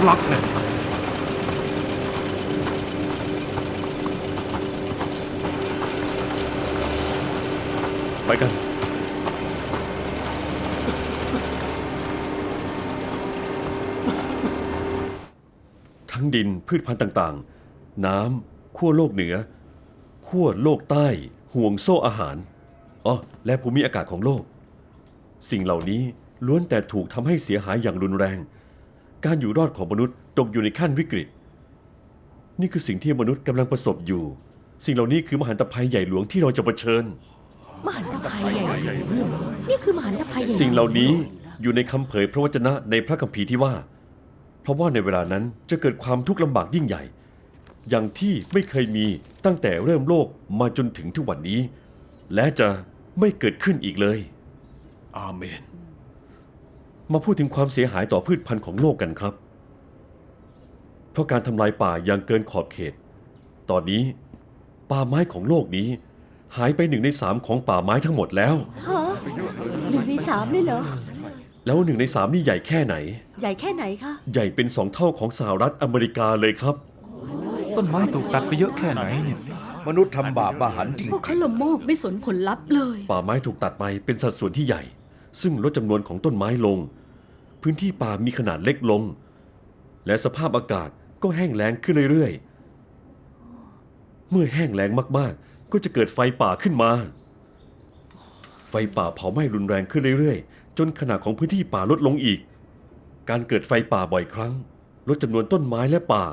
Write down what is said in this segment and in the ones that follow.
ำลักเนี่ยไปกัน ทั้งดินพืชพันธุ์ต่างๆ น้ำขั้วโลกเหนือขั้วโลกใต้ ห่วงโซ่อาหารอ๋อและภูมิอากาศของโลก สิ่งเหล่านี้ล้วนแต่ถูกทำให้เสียหายอย่างรุนแรง การอยู่รอดของมนุษย์ตกอยู่ในขั้นวิกฤต นี่คือสิ่งที่มนุษย์กำลังประสบอยู่ สิ่งเหล่านี้คือมหันตภัยใหญ่หลวงที่เราจะเผชิญ มหันตภัยใหญ่หลวงเหรอนี่คือมหันตภัยใหญ่สิ่งเหล่านี้อยู่ในคำเผยพระวจนะในพระคัมภีร์ที่ว่า เพราะว่าในเวลานั้นจะเกิดความทุกข์ลำบากยิ่งใหญ่ อย่างที่ไม่เคยมีตั้งแต่เริ่มโลกมาจนถึงทุกวันนี้ และจะไม่เกิดขึ้นอีกเลย อาเมน มาพูดถึงความเสียหายต่อพืชพันธุ์ของโลกกันครับ เพราะการทำลายป่าอย่างเกินขอบเขต ตอนนี้ป่าไม้ของโลกนี้ หายไปหนึ่งในสามของป่าไม้ทั้งหมดแล้ว ฮะหนึ่งในสามเลยเหรอ แล้วหนึ่งในสามนี่ใหญ่แค่ไหน ใหญ่แค่ไหนคะ ใหญ่เป็นสองเท่าของสหรัฐอเมริกาเลยครับ ต้นไม้ถูกตัดไปเยอะแค่ไหนเนี่ย มนุษย์ทำบาปมหันต์จริงพวกเขาละโมบไม่สนผลลัพธ์เลย ป่าไม้ถูกตัดไปเป็นสัดส่วนที่ใหญ่ ซึ่งลดจำนวนของต้นไม้ลง พื้นที่ป่ามีขนาดเล็กลง และสภาพอากาศก็แห้งแล้งขึ้นเรื่อยๆ เมื่อแห้งแล้งมากๆ ก็จะเกิดไฟป่าขึ้นมา ไฟป่าเผาไหม้รุนแรงขึ้นเรื่อยๆ จนขนาดของพื้นที่ป่าลดลงอีก การเกิดไฟป่าบ่อยครั้ง ลดจำนวนต้นไม้และป่า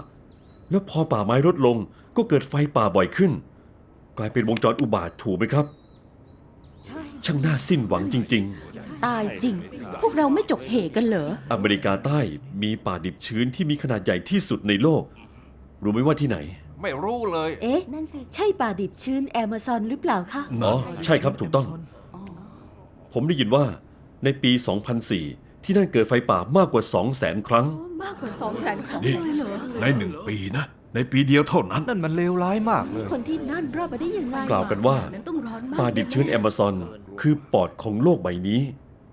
แล้วพอป่าไม้ลดลงก็เกิดไฟป่าบ่อยขึ้น กลายเป็นวงจรอุบาทถูกไหมครับ ช่ช่างน่าสิ้นหวังจริง ตายจริง พวกเราไม่จบเหกันเหรอ ๆ อเมริกาใต้มีป่าดิบชื้นที่มีขนาดใหญ่ที่สุดในโลก รู้ไหมว่าที่ไหน ไม่รู้เลย เอ๊ะ นั่นสิ ใช่ป่าดิบชื้นแอมะซอนหรือเปล่าคะ อ๋อ ใช่ครับถูกต้อง ผมได้ยินว่าในปี 2004 ที่นั่นเกิดไฟป่ามากกว่า 200,000 ครั้ง มากกว่าสองแสนครั้งนี่เลยเหรอ ในหนึ่งปีนะ ในปีเดียวเท่านั้น นั่นมันเลวร้ายมากเลย คนที่นั่นรอดมาได้ยังไงกล่าวกันว่า นั้นต้องร้อนมากป่าดิบชื้นแอมะซอน คือปอดของโลกใบนี้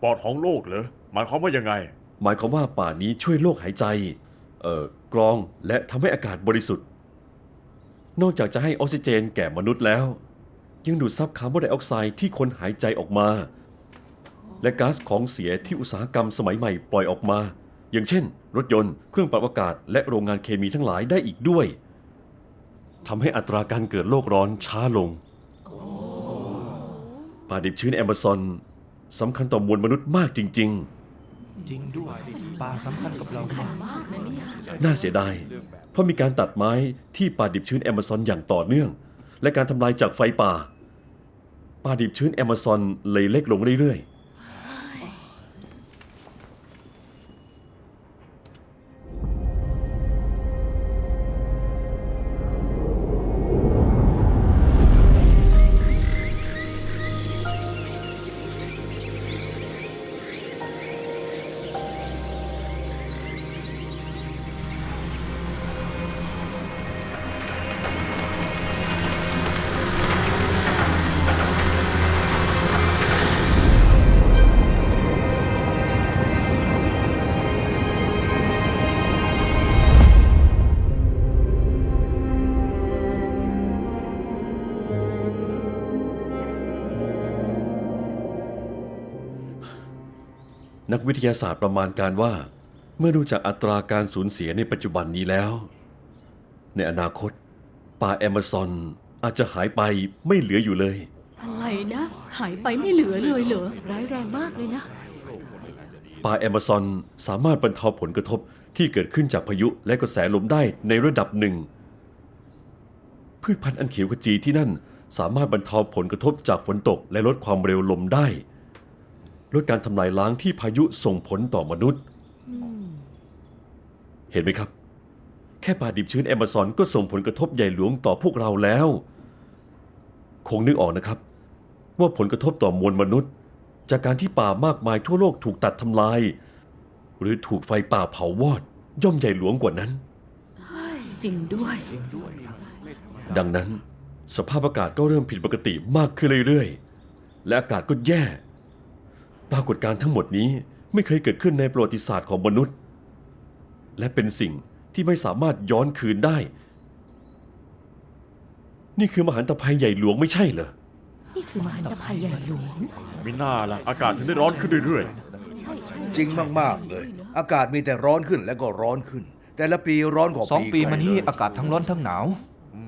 ปอดของโลกเหรอ หมายความว่ายังไง หมายความว่าป่านี้ช่วยโลกหายใจ เอ่อกรองและทำให้อากาศบริสุทธิ์ นอกจากจะให้ออกซิเจนแก่มนุษย์แล้ว ยังดูดซับคาร์บอนไดออกไซด์ที่คนหายใจออกมา และก๊าซของเสียที่อุตสาหกรรมสมัยใหม่ปล่อยออกมา อย่างเช่น รถยนต์ เครื่องปรับอากาศ และโรงงานเคมีทั้งหลายได้อีกด้วยทำให้อัตราการเกิดโลกร้อนช้าลงป่าดิบชื้นแอมะซอนสำคัญต่อมวลมนุษย์มากจริงๆจริงด้วยป่าสำคัญกับเรามากน่าเสียดาย เพราะมีการตัดไม้ที่ป่าดิบชื้นแอมะซอนอย่างต่อเนื่อง และการทำลายจากไฟป่า ป่าดิบชื้นแอมะซอนเลยเล็กลงเรื่อยๆ นักวิทยาศาสตร์ประมาณการว่า เมื่อดูจากอัตราการสูญเสียในปัจจุบันนี้แล้ว ในอนาคต ป่าแอมะซอนอาจจะหายไปไม่เหลืออยู่เลย อะไรนะ หายไปไม่เหลือเลยเหรอร้ายแรงมากเลยนะ ป่าแอมะซอนสามารถบรรเทาผลกระทบที่เกิดขึ้นจากพายุและกระแสลมได้ในระดับหนึ่ง พืชพันธุ์อันเขียวขจีที่นั่นสามารถบรรเทาผลกระทบจากฝนตกและลดความเร็วลมได้ ลดการทำลายล้างที่พายุส่งผลต่อมนุษย์ เห็นไหมครับ แค่ป่าดิบชื้นแอมะซอนก็ส่งผลกระทบใหญ่หลวงต่อพวกเราแล้ว คงนึกออกนะครับ ว่าผลกระทบต่อมวลมนุษย์ จากการที่ป่ามากมายทั่วโลกถูกตัดทำลาย หรือถูกไฟป่าเผาวอด ย่อมใหญ่หลวงกว่านั้น จริงด้วย ดังนั้น สภาพอากาศก็เริ่มผิดปกติมากขึ้นเรื่อยๆ และอากาศก็แย่ป รากฏการณ์ทั้งหมดนี้ไม่เคยเกิดขึ้นในประวัติศาสตร์ของมนุษย์ และเป็นสิ่งที่ไม่สามารถย้อนคืนได้ นี่คือมหันตภัยใหญ่หลวงไม่ใช่เหรอ นี่คือมหันตภัยใหญ่หลวง มิน่าล่ะ อากาศถึงได้ร้อนขึ้นเรื่อยจริงมากๆเลย อากาศมีแต่ร้อนขึ้นและก็ร้อนขึ้น แต่ละปีร้อนกว่าสองปีก่มานี้เลยอากาศทั้งร้อนทั้งหนาว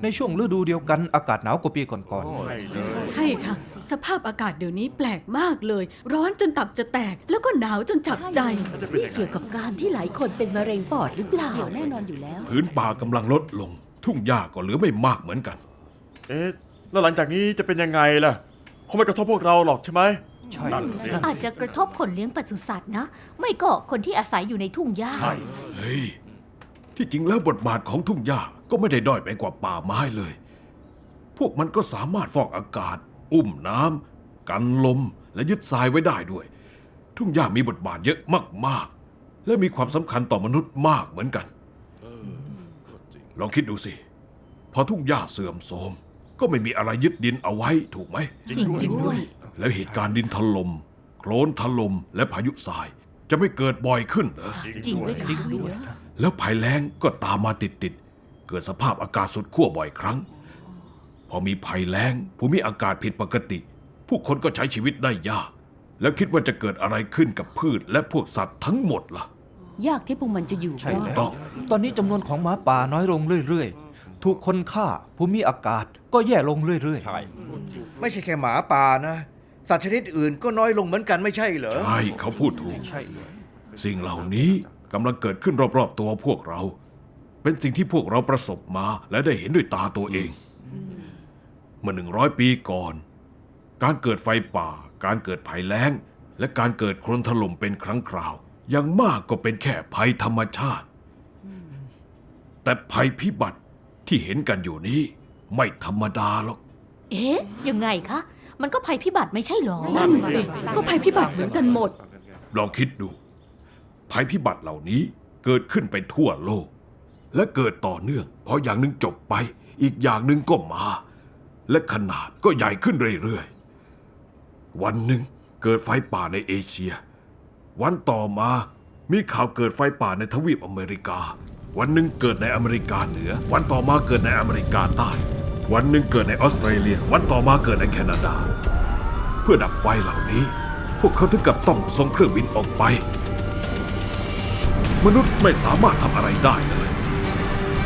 ในช่วงฤดูเดียวกันอากาศหนาวกว่าปีก่อนๆใช่เลยใช่ค่ะ สภาพอากาศเดี๋ยวนี้แปลกมากเลย ร้อนจนตับจะแตกแล้วก็หนาวจนจับใจ นี่เกี่ยวกับการที่หลายคนเป็นมะเร็งปอดหรือเปล่าเดี๋ยวแน่นอนอยู่แล้ว พื้นป่ากำลังลดลง ทุ่งหญ้าก็เหลือไม่มากเหมือนกันเอ๊ะ แล้วหลังจากนี้จะเป็นยังไงล่ะ คงไม่กระทบพวกเราหรอกใช่ไหมๆ ใช่ นั่นสิ อาจจะกระทบคนเลี้ยงปศุสัตว์นะ ไม่ก็คนที่อาศัยอยู่ในทุ่งหญ้าใช่เฮ้ย ที่จริงแล้วบทบาทของทุ่งหญ้า ก็ไม่ได้ด้อยไปกว่าป่าไม้เลย พวกมันก็สามารถฟอกอากาศ อุ้มน้ำกันลมและยึดทรายไว้ได้ด้วย ทุ่งหญ้ามีบทบาทเยอะมากๆ และมีความสำคัญต่อมนุษย์มากเหมือนกัน ลองคิดดูสิ พอทุ่งหญ้าเสื่อมโทรมก็ไม่มีอะไรยึดดินเอาไว้ถูกไหม จริงจริงด้วย แล้วเหตุการณ์ดินถล่มโคลนถล่มและพายุทราย จะไม่เกิดบ่อยขึ้นเหรอจริงด้วยจริงค่ะด้วยแล้วภัยแล้งก็ตามมาติดๆ เกิดสภาพอากาศสุดขั้วบ่อยครั้ง พอมีภัยแล้งภูมิอากาศผิดปกติ ผู้คนก็ใช้ชีวิตได้ยาก แล้วคิดว่าจะเกิดอะไรขึ้นกับพืชและพวกสัตว์ทั้งหมดล่ะ ยากที่พวกมันจะอยู่ใช่รอด แล้ว ต้อง ตอนนี้จำนวนของหมาป่าน้อยลงเรื่อยๆ ถูกคนฆ่าภูมิอากาศก็แย่ลงเรื่อยๆไม่ใช่แค่หมาป่านะ สัตว์ชนิดอื่นก็น้อยลงเหมือนกันไม่ใช่เหรอ ใช่เขาพูดถูกใช่เลย สิ่งเหล่านี้กำลังเกิดขึ้นรอบๆตัวพวกเรา เป็นสิ่งที่พวกเราประสบมาและได้เห็นด้วยตาตัวเอง เมื่อหนึ่งร้อยปีก่อน การเกิดไฟป่า การเกิดภัยแล้ง และการเกิดโคลนถล่มเป็นครั้งคราว อย่างมากก็เป็นแค่ภัยธรรมชาติ แต่ภัยพิบัติที่เห็นกันอยู่นี้ ไม่ธรรมดาหรอก เอ๊ะ ยังไงคะ มันก็ภัยพิบัติไม่ใช่หรอ นั่นสิ ก็ภัยพิบัติเหมือนกันหมด ลองคิดดู ภัยพิบัติเหล่านี้เกิดขึ้นไปทั่วโลก และเกิดต่อเนื่องพออย่างหนึ่งจบไป อีกอย่างหนึ่งก็มา และขนาดก็ใหญ่ขึ้นเรื่อยๆ วันหนึ่งเกิดไฟป่าในเอเชีย วันต่อมามีข่าวเกิดไฟป่าในทวีปอเมริกา วันหนึ่งเกิดในอเมริกาเหนือ วันต่อมาเกิดในอเมริกาใต้ วันหนึ่งเกิดในออสเตรเลีย วันต่อมาเกิดในแคนาดา เพื่อดับไฟเหล่านี้ พวกเขาถึงกับต้องส่งเครื่องบินออกไป มนุษย์ไม่สามารถทำอะไรได้เลย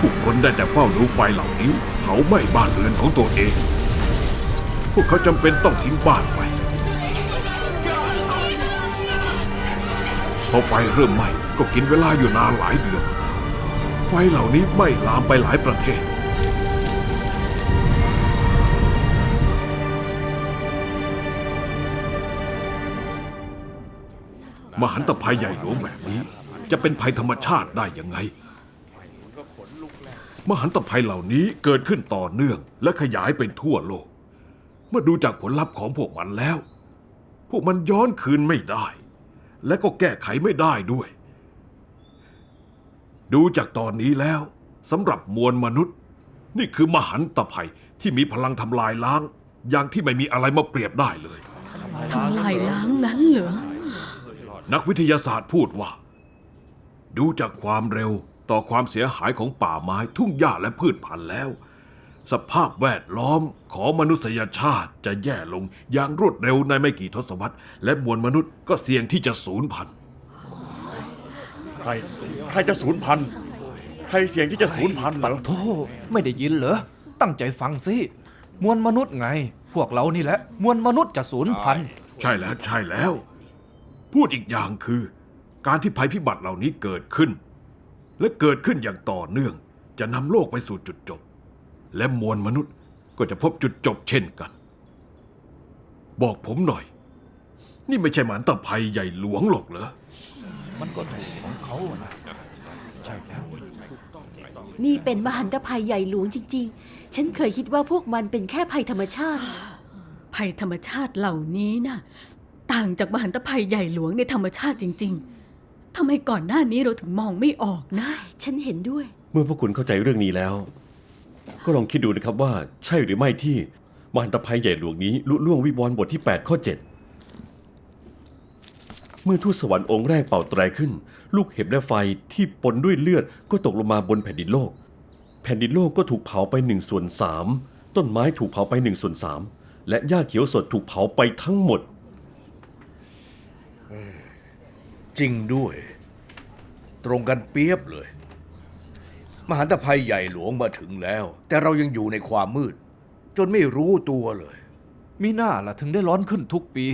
ผู้คนได้แต่เฝ้าดูไฟเหล่านี้เผาไหม้บ้านเรือนของตัวเอง พวกเขาจำเป็นต้องทิ้งบ้านไปพอไฟเริ่มไหม้ก็กินเวลาอยู่นานหลายเดือน ไฟเหล่านี้ไหม้ลามไปหลายประเทศ มหันตภัยใหญ่หลวงแบบนี้ จะเป็นภัยธรรมชาติได้ยังไง มหันตภัยเหล่านี้เกิดขึ้นต่อเนื่อง และขยายไปทั่วโลก เมื่อดูจากผลลัพธ์ของพวกมันแล้ว พวกมันย้อนคืนไม่ได้ และก็แก้ไขไม่ได้ด้วย ดูจากตอนนี้แล้วสำหรับมวลมนุษย์ นี่คือมหันตภัยที่มีพลังทำลายล้าง อย่างที่ไม่มีอะไรมาเปรียบได้เลยทำลายล้างนั้นเหรอ นักวิทยาศาสตร์พูดว่า ดูจากความเร็ว ต่อความเสียหายของป่าไม้ทุ่งหญ้าและพืชพันธุ์แล้ว สภาพแวดล้อมของมนุษยชาติจะแย่ลงอย่างรวดเร็วในไม่กี่ทศวรรษ และมวลมนุษย์ก็เสี่ยงที่จะสูญพันธุ์ใครใครจะสูญพันธุ์ใครเสี่ยงที่จะสูญพันธุ์เหรอโธ่ไม่ได้ยินเหรอ ตั้งใจฟังสิ มวลมนุษย์ไง พวกเรานี่แหละ มวลมนุษย์จะสูญพันธุ์ใช่แล้วใช่แล้ว พูดอีกอย่างคือ การที่ภัยพิบัติเหล่านี้เกิดขึ้น และเกิดขึ้นอย่างต่อเนื่อง จะนำโลกไปสู่จุดจบ และมวลมนุษย์ก็จะพบจุดจบเช่นกัน บอกผมหน่อย นี่ไม่ใช่หมานตะภัยใหญ่หลวงหรอกเหรอมันก็ถูกของเขาอะนะใช่แล้ว นี่เป็นมหันตภัยใหญ่หลวงจริง ๆ ฉันเคยคิดว่าพวกมันเป็นแค่ภัยธรรมชาติ ภัยธรรมชาติเหล่านี้น่ะ ต่างจากมหันตภัยใหญ่หลวงในธรรมชาติจริง ๆ ทำไมก่อนหน้านี้เราถึงมองไม่ออกนะ ฉันเห็นด้วย เมื่อพวกคุณเข้าใจเรื่องนี้แล้ว ก็ลองคิดดูนะครับว่าใช่หรือไม่ที่มหันตภัยใหญ่หลวงนี้ลุล่วงวิวรณ์บทที่ 8 ข้อ 7 เมื่อทูตสวรรค์องค์แรกเป่าแตรขึ้น ลูกเห็บและไฟที่ปนด้วยเลือดก็ตกลงมาบนแผ่นดินโลก แผ่นดินโลกก็ถูกเผาไปหนึ่งส่วนสามต้นไม้ถูกเผาไปหนึ่งส่วนสามและหญ้าเขียวสดถูกเผาไปทั้งหมด จริงด้วย ตรงกันเปียบเลย มหันตภัยใหญ่หลวงมาถึงแล้ว แต่เรายังอยู่ในความมืด จนไม่รู้ตัวเลย มีหน้าล่ะถึงได้ร้อนขึ้นทุกปี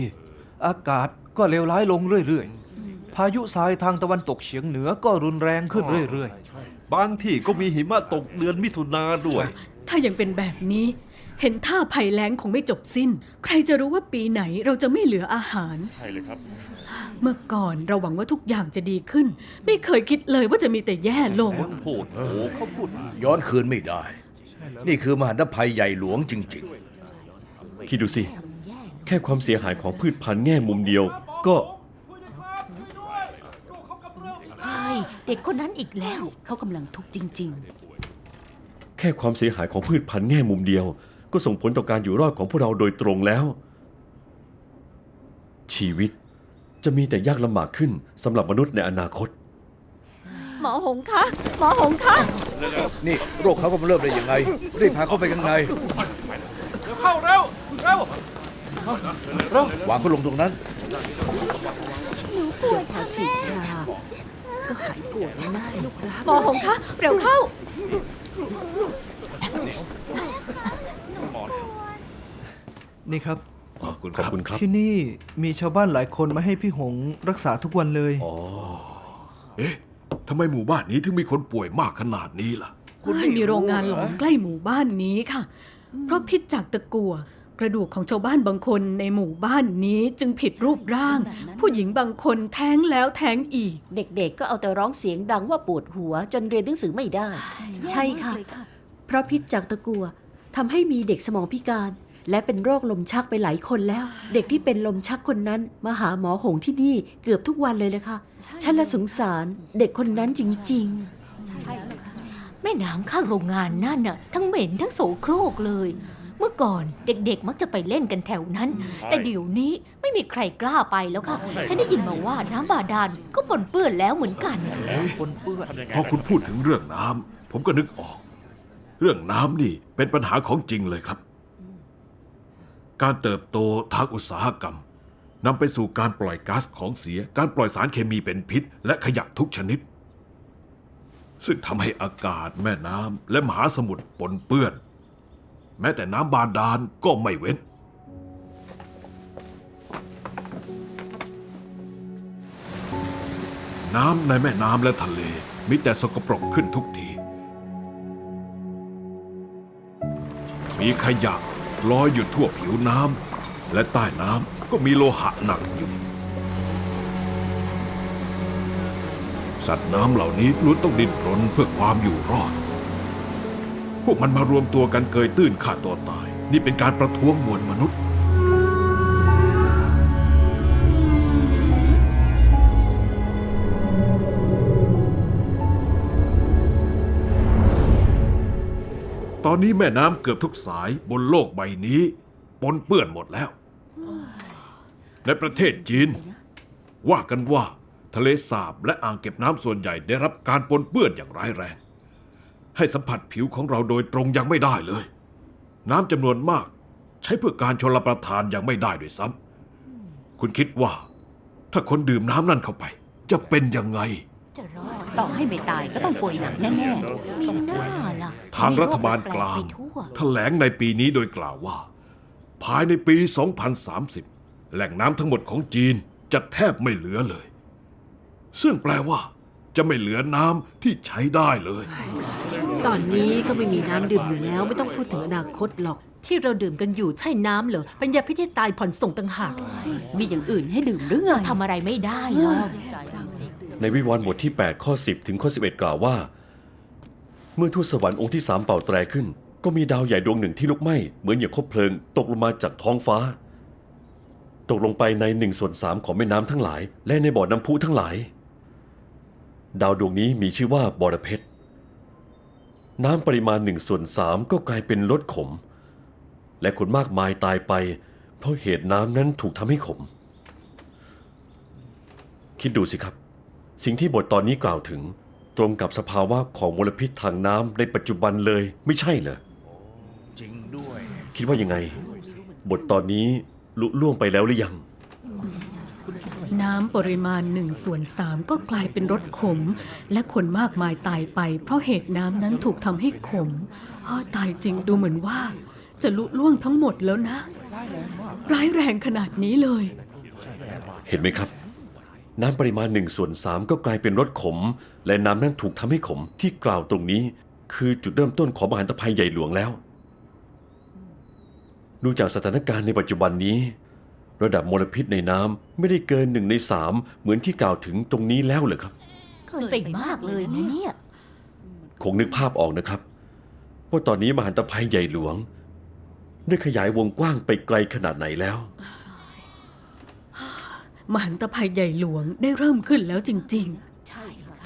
อากาศก็เลวร้ายลงเรื่อยๆ พายุทรายทางตะวันตกเฉียงเหนือก็รุนแรงขึ้นเรื่อยบางที่ก็มีหิมะตกเดือนมิถุนาด้วย ถ้ายังเป็นแบบนี้ เห็นท่าภัยแล้งคงไม่จบสิ้น ใครจะรู้ว่าปีไหนเราจะไม่เหลืออาหาร ใช่เลยครับ เมื่อก่อนเราหวังว่าทุกอย่างจะดีขึ้น ไม่เคยคิดเลยว่าจะมีแต่แย่ลง พูดโอ้เขาพูดย้อนคืนไม่ได้ นี่คือมหันตภัยใหญ่หลวงจริง คิดดูสิ แค่ความเสียหายของพืชพันธุ์แง่มุมเดียว ก็เฮ้ยเด็กคนนั้นอีกแล้ว เขากำลังทุกข์จริงแค่ความเสียหายของพืชพันธุ์แง่มุมเดียว ก็ส่งผลต่อการอยู่รอดของพวกเราโดยตรงแล้ว ชีวิตจะมีแต่ยากลำบากขึ้นสำหรับมนุษย์ในอนาคตๆหมอหงคะ หมอหงคะๆนี่โรคเขาก็มาเริ่มได้ยังไง รีบพาเขาไปข้างในเข้าเร็วเร็ววางเขาลงตรงนั้นพอฉีดยาก็หายปวดแล้วนะลูกรักหมอหงคะ เร็วเข้า นี่ครับ ขอบคุณขคอบรับคุณครับ ที่นี่มีชาวบ้านหลายคนมาให้พี่หงรักษาทุกวันเลย เอ๊ะทำไมหมู่บ้านนี้ถึงมีคนป่วยมากขนาดนี้ล่ะมีโรงงานหลอมใกล้หมู่บ้านนี้ค่ะ เพราะพิษจากตะกัวกระดูกของชาวบ้านบางคนในหมู่บ้านนี้จึงผิดรูปร่างผู้หญิงบางคนแท้งแล้วแท้งอีก เด็กๆ ก็เอาแต่ร้องเสียงดังว่าปวดหัวจนเรียนหนังสือไม่ได้ ใช่ค่ะ เพราะพิษจากตะกัวทำให้มีเด็กสมองพิการ และเป็นโรคลมชักไปหลายคนแล้ว เด็กที่เป็นลมชักคนนั้น มาหาหมอหงที่นี่เกือบทุกวันเลยเลยค่ะฉันละสงสารเด็กคนนั้นจริงๆแม่น้ำข้างโรงงานนั่นน่ะทั้งเหม็นทั้งโสโครกเลย เมื่อก่อนเด็กๆ มักจะไปเล่นกันแถวนั้น แต่เดี๋ยวนี้ไม่มีใครกล้าไปแล้วค่ะ ฉันได้ยินมาว่าน้ำบาดาลก็ปนเปื้อนแล้วเหมือนกัน คนเปื้อนพอคุณพูดถึงเรื่องน้ำผมก็นึกออก เรื่องน้ำนี่เป็นปัญหาของจริงเลยครับ การเติบโตทางอุตสาหกรรมนำไปสู่การปล่อยก๊าซของเสีย การปล่อยสารเคมีเป็นพิษ และขยะทุกชนิด ซึ่งทำให้อากาศแม่น้ำและมหาสมุทรปนเปื้อน แม้แต่น้ำบาดาลก็ไม่เว้น น้ำในแม่น้ำและทะเลมีแต่สกปรกขึ้นทุกที มีขยะ ลอยอยู่ทั่วผิวน้ำและใต้น้ำก็มีโลหะหนักอยู่ สัตว์น้ำเหล่านี้ล้วนต้องดิ้นรนเพื่อความอยู่รอด พวกมันมารวมตัวกันเกยตื้นฆ่าตัวตาย นี่เป็นการประท้วงมวลมนุษย์ นนี้แม่น้ำเกือบทุกสายบนโลกใบนี้ปนเปื้อนหมดแล้ว ในประเทศจีน ว่ากันว่าทะเลสาบและอ่างเก็บน้ำส่วนใหญ่ได้รับการปนเปื้อนอย่างร้ายแรง ให้สัมผัสผิวของเราโดยตรงยังไม่ได้เลย น้ำจำนวนมากใช้เพื่อการชลประทานยังไม่ได้ด้วยซ้ำคุณคิดว่า ถ้าคนดื่มน้ำนั่นเข้าไป จะเป็นยังไง จะรอดต่อให้ไม่ตายก็ต้องป่วยหนักแน่ๆมีหน้าล่ะทางรัฐบาลกลางไปทั่วแถลงในปีนี้โดยกล่าวว่า ภายในปี 2030 แหล่งน้ำทั้งหมดของจีนจะแทบไม่เหลือเลย ซึ่งแปลว่า จะไม่เหลือน้ำที่ใช้ได้เลย ตอนนี้ก็ไม่มีน้ำดื่มอยู่แล้วไม่ต้องพูดถึงอนาคตหรอกที่เราดื่มกันอยู่ใช่น้ำเหรอเป็นยาพิษที่ตายผ่อนส่งต่างหาก มีอย่างอื่นให้ดื่มเรื่องทำอะไรไม่ได้หรอก ในวิวรณ์บทที่ 8 ข้อ 10 ถึงข้อ 11 กล่าวว่า เมื่อทูตสวรรค์องค์ที่สามเป่าแตรขึ้น ก็มีดาวใหญ่ดวงหนึ่งที่ลุกไหม้เหมือนอย่างคบเพลิง ตกลงมาจากท้องฟ้า ตกลงไปในหนึ่งส่วนสามของแม่น้ำทั้งหลาย และในบ่อน้ำพุทั้งหลาย ดาวดวงนี้มีชื่อว่าบอระเพ็ดน้ำปริมาณหนึ่งส่วนสามก็กลายเป็นรสขม และคนมากมายตายไป เพราะเหตุน้ำนั้นถูกทำให้ขม คิดดูสิครับ สิ่งที่บทตอนนี้กล่าวถึง ตรงกับสภาวะของมลพิษทางน้ำในปัจจุบันเลยไม่ใช่เหรอ จริงด้วย คิดว่ายังไง บทตอนนี้ลุล่วงไปแล้วหรือยัง น้ำปริมาณหนึ่งส่วนสามก็กลายเป็นรสขม และคนมากมายตายไป เพราะเหตุน้ำนั้นถูกทำให้ขมอ้อตายจริงดูเหมือนว่า จะลุล่วงทั้งหมดแล้วนะ ร้ายแรงขนาดนี้เลย เห็นไหมครับ น้ำปริมาณหนึ่งส่วนสามก็กลายเป็นรสขม และน้ำนั้นถูกทำให้ขมที่กล่าวตรงนี้ คือจุดเริ่มต้นของมหันตภัยใหญ่หลวงแล้วดูจากสถานการณ์ในปัจจุบันนี้ ระดับมลพิษในน้ำไม่ได้เกินหนึ่งในสามเหมือนที่กล่าวถึงตรงนี้แล้วเหรอครับ เกินไปมากเลยนะเนี่ยคงนึกภาพออกนะครับ ว่าตอนนี้มหันตภัยใหญ่หลวง ได้ขยายวงกว้างไปไกลขนาดไหนแล้ว มหันตภัยใหญ่หลวงได้เริ่มขึ้นแล้วจริง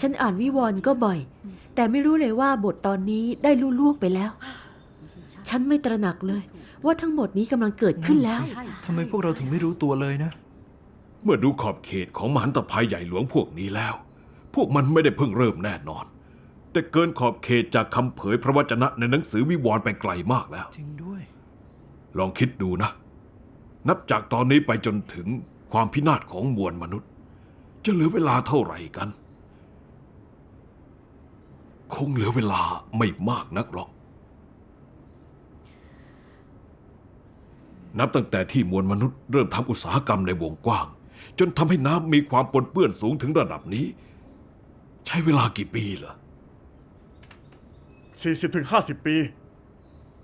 ฉันอ่านวิวรณ์ก็บ่อย แต่ไม่รู้เลยว่าบทตอนนี้ได้ลุล่วงไปแล้ว ฉันไม่ตระหนักเลย ว่าทั้งหมดนี้กำลังเกิดขึ้นแล้ว ทำไมพวกเราถึงไม่รู้ตัวเลยนะ เมื่อดูขอบเขตของมหันตภัยใหญ่หลวงพวกนี้แล้ว พวกมันไม่ได้เพิ่งเริ่มแน่นอน แต่เกินขอบเขตจากคำเผยพระวจนะในหนังสือวิวรณ์ไปไกลมากแล้ว จริงด้วย ลองคิดดูนะ นับจากตอนนี้ไปจนถึง ความพินาศของมวลมนุษย์ จะเหลือเวลาเท่าไหร่กัน คงเหลือเวลาไม่มากนักหรอก นับตั้งแต่ที่มวลมนุษย์เริ่มทำอุตสาหกรรมในวงกว้าง จนทำให้น้ำมีความปนเปื้อนสูงถึงระดับนี้ ใช้เวลากี่ปีเหรอ40ถึง50 ปี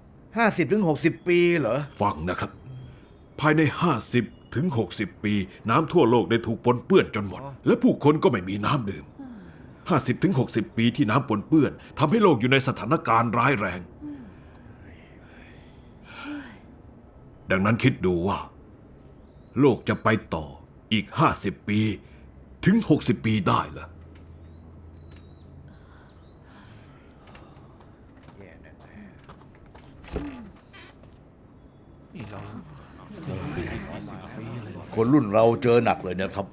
50ถึง60 ปีเหรอ ฟังนะครับ ภายใน 50 ถึง 60 ปี น้ำทั่วโลกได้ถูกปนเปื้อนจนหมด และผู้คนก็ไม่มีน้ำดื่ม 50ถึง60 ปีที่น้ำปนเปื้อนทำให้โลกอยู่ในสถานการณ์ร้ายแรง ดังนั้นคิดดูว่า โลกจะไปต่ออีก 50 ปี ถึง 60 ปีได้เหรอ คนรุ่นเราเจอหนักเลยนะครับ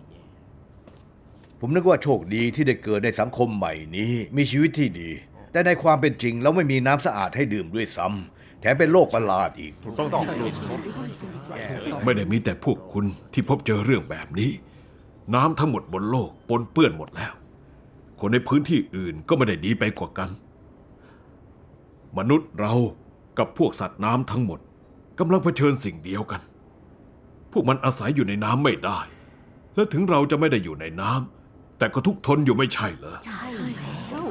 ผมนึกว่าโชคดีที่ได้เกิดในสังคมใหม่นี้ มีชีวิตที่ดี แต่ในความเป็นจริงเราไม่มีน้ำสะอาดให้ดื่มด้วยซ้ำแถมเป็นโรคประหลาดอีก ต้องที่สุดไม่ได้มีแต่พวกคุณที่พบเจอเรื่องแบบนี้ น้ำทั้งหมดบนโลกปนเปื้อนหมดแล้ว คนในพื้นที่อื่นก็ไม่ได้ดีไปกว่ากัน มนุษย์เรากับพวกสัตว์น้ำทั้งหมดกำลังเผชิญสิ่งเดียวกัน พวกมันอาศัยอยู่ในน้ำไม่ได้ และถึงเราจะไม่ได้อยู่ในน้ำแต่ก็ทุกข์ทนอยู่ไม่ใช่เหรอ ใช่แล้ว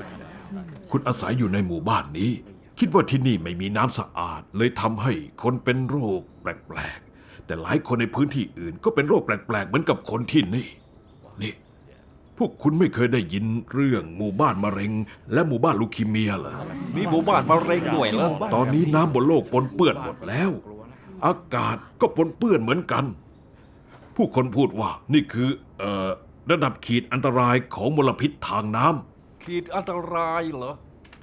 คุณอาศัยอยู่ในหมู่บ้านนี้ คิดว่าที่นี่ไม่มีน้ำสะอาด เลยทำให้คนเป็นโรคแปลกๆ แต่หลายคนในพื้นที่อื่นก็เป็นโรคแปลกๆ เหมือนกับคนที่นี่ นี่ พวกคุณไม่เคยได้ยินเรื่องหมู่บ้านมะเร็ง และหมู่บ้านลูคีเมียเหรอ มีหมู่บ้านมะเร็งด้วยเหรอ ตอนนี้น้ำบนโลกปนเปื้อนหมดแล้ว อากาศก็ปนเปื้อนเหมือนกัน ผู้คนพูดว่านี่คือเอ่อระดับขีดอันตรายของมลพิษทางน้ำขีดอันตรายเหรอ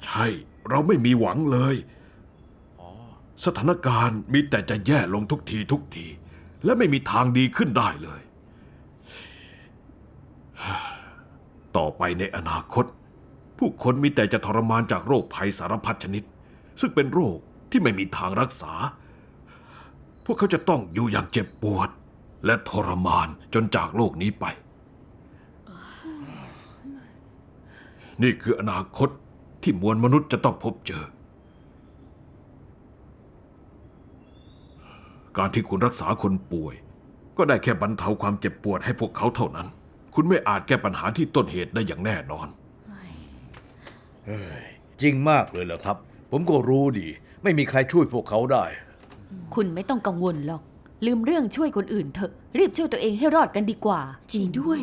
ใช่ เราไม่มีหวังเลย สถานการณ์มีแต่จะแย่ลงทุกทีทุกที และไม่มีทางดีขึ้นได้เลย ต่อไปในอนาคต ผู้คนมีแต่จะทรมานจากโรคภัยสารพัดชนิด ซึ่งเป็นโรคที่ไม่มีทางรักษาพ วกเขาจะต้องอยู่อย่างเจ็บปวด และทรมานจนจากโลกนี้ไป นี่คืออนาคตที่มวลมนุษย์จะต้องพบเจอ การที่คุณรักษาคนป่วย ก็ได้แค่บรรเทาความเจ็บปวดให้พวกเขาเท่านั้น คุณไม่อาจแก้ปัญหาที่ต้นเหตุได้อย่างแน่นอนจริงมากเลยเหรอครับ ผมก็รู้ดี ไม่มีใครช่วยพวกเขาได้ คุณไม่ต้องกังวลหรอก ลืมเรื่องช่วยคนอื่นเถอะ รีบช่วยตัวเองให้รอดกันดีกว่า จริงด้วย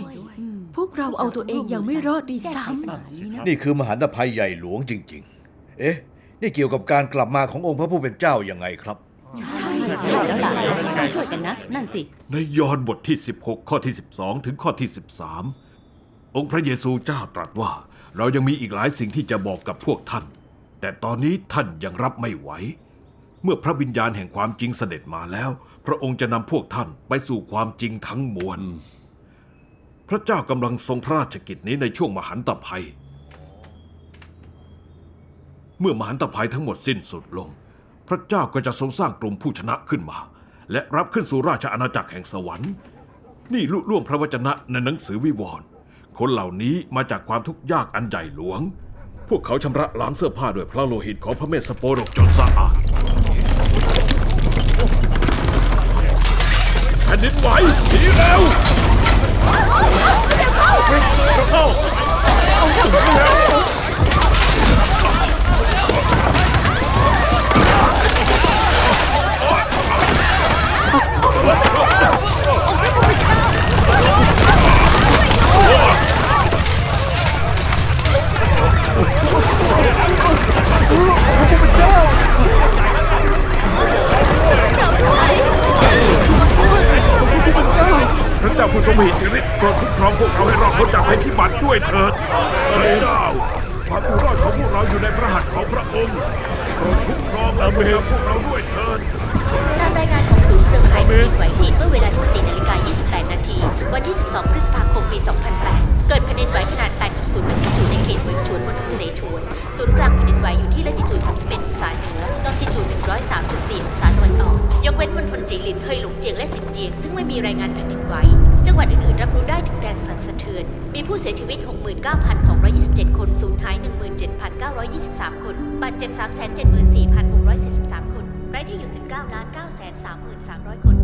พวกเราเอาตัวเองยังไม่รอดดีซ้นี่คือมหันตภัยใหญ่หลวงจริง ๆ เอ๊ะ นี่เกี่ยวกับการกลับมาขององค์พระผู้เป็นเจ้ายังไงครับใช่แล้วล่ะช่วยกันนะ นั่นสิ ในยอห์นบทที่ 16 ข้อที่ 12 ถึงข้อที่ 13 องค์พระเยซูเจ้าตรัสว่า เรายังมีอีกหลายสิ่งที่จะบอกกับพวกท่าน แต่ตอนนี้ท่านยังรับไม่ไหว เมื่อพระวิญญาณแห่งความจริงเสด็จมาแล้ว พระองค์จะนำพวกท่านไปสู่ความจริงทั้งมวล พระเจ้ากำลังทรงพระราชกิจนี้ในช่วงมหันตภัย เมื่อมหันตภัยทั้งหมดสิ้นสุดลง พระเจ้าก็จะทรงสร้างกลุ่มผู้ชนะขึ้นมา และรับขึ้นสู่ราชอาณาจักรแห่งสวรรค์ นี่ลุล่วงพระวจนะในหนังสือวิวรณ์คนเหล่านี้มาจากความทุกข์ยากอันใหญ่หลวง พวกเขาชำระล้างเสื้อผ้าด้วยพระโลหิตของพระเมสสโปรกจนสะอาด แผ่นดินไหวหนีเร็วพ 9,227 คน สูญหาย 17,923 คน บาดเจ็บ 374,643 คน ไร้ที่อยู่ 19,933,300 คน